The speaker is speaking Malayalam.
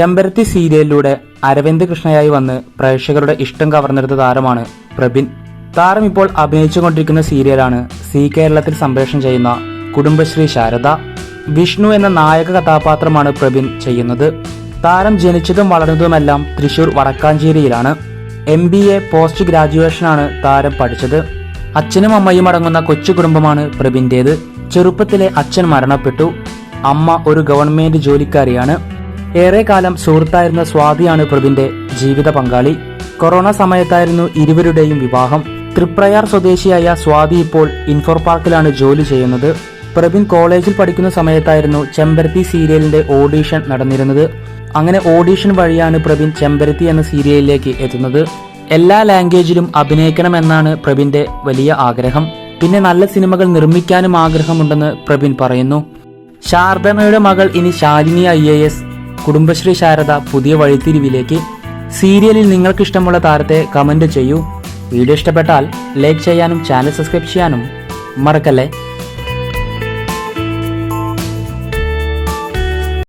ചെമ്പരത്തി സീരിയലിലൂടെ അരവിന്ദ് കൃഷ്ണയായി വന്ന് പ്രേക്ഷകരുടെ ഇഷ്ടം കവർന്നെടുത്ത താരമാണ് പ്രബിൻ. താരം ഇപ്പോൾ അഭിനയിച്ചുകൊണ്ടിരിക്കുന്ന സീരിയലാണ് സി കേരളത്തിൽ സംപ്രേഷണം ചെയ്യുന്ന കുടുംബശ്രീ ശാരദ. വിഷ്ണു എന്ന നായക കഥാപാത്രമാണ് പ്രബിൻ ചെയ്യുന്നത്. താരം ജനിച്ചതും വളർന്നതുമെല്ലാം തൃശൂർ വടക്കാഞ്ചേരിയിലാണ്. എം ബി എ പോസ്റ്റ് ഗ്രാജുവേഷനാണ് താരം പഠിച്ചത്. അച്ഛനും അമ്മയും അടങ്ങുന്ന കൊച്ചു കുടുംബമാണ് പ്രബിന്റേത് ചെറുപ്പത്തിലെ അച്ഛൻ മരണപ്പെട്ടു. അമ്മ ഒരു ഗവൺമെന്റ് ജോലിക്കാരിയാണ്. ഏറെക്കാലം സുഹൃത്തായിരുന്ന സ്വാതിയാണ് പ്രബിന്റെ ജീവിത പങ്കാളി. കൊറോണ സമയത്തായിരുന്നു ഇരുവരുടെയും വിവാഹം. തൃപ്രയാർ സ്വദേശിയായ സ്വാതി ഇപ്പോൾ ഇൻഫോർ പാർക്കിലാണ് ജോലി ചെയ്യുന്നത്. പ്രബിൻ കോളേജിൽ പഠിക്കുന്ന സമയത്തായിരുന്നു ചെമ്പരത്തി സീരിയലിന്റെ ഓഡീഷൻ നടന്നിരുന്നത്. അങ്ങനെ ഓഡീഷൻ വഴിയാണ് പ്രബിൻ ചെമ്പരത്തി എന്ന സീരിയലിലേക്ക് എത്തുന്നത്. എല്ലാ ലാംഗ്വേജിലും അഭിനയിക്കണമെന്നാണ് പ്രബിന്റെ വലിയ ആഗ്രഹം. പിന്നെ നല്ല സിനിമകൾ നിർമ്മിക്കാനും ആഗ്രഹമുണ്ടെന്ന് പ്രബിൻ പറയുന്നു. ശാരദമ്മയുടെ മകൾ ഇനി Shalini I A S Kudumbashree Sharada പുതിയ വഴിത്തിരിവിലേക്ക്. സീരിയലിൽ നിങ്ങൾക്ക് ഇഷ്ടമുള്ള താരത്തെ കമന്റ് ചെയ്യൂ. വീഡിയോ ഇഷ്ടപ്പെട്ടാൽ ലൈക്ക് ചെയ്യാനും ചാനൽ സബ്സ്ക്രൈബ് ചെയ്യാനും മറക്കല്ലേ?